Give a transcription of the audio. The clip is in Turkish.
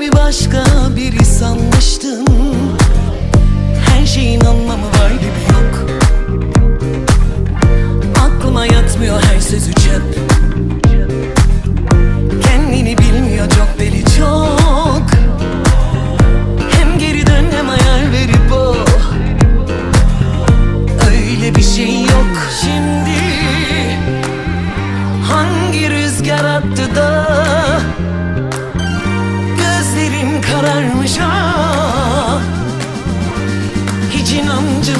Kendimi başka biri sanmıştım? Her şeyin anlamı var gibi yok. Aklıma yatmıyor her sözü çöp. Kendini bilmiyor çok deli çok. Hem geri dön hem ayar verip o. Öyle bir şey yok. Şimdi Hangi rüzgar attı da kararmış ah Hiç inancım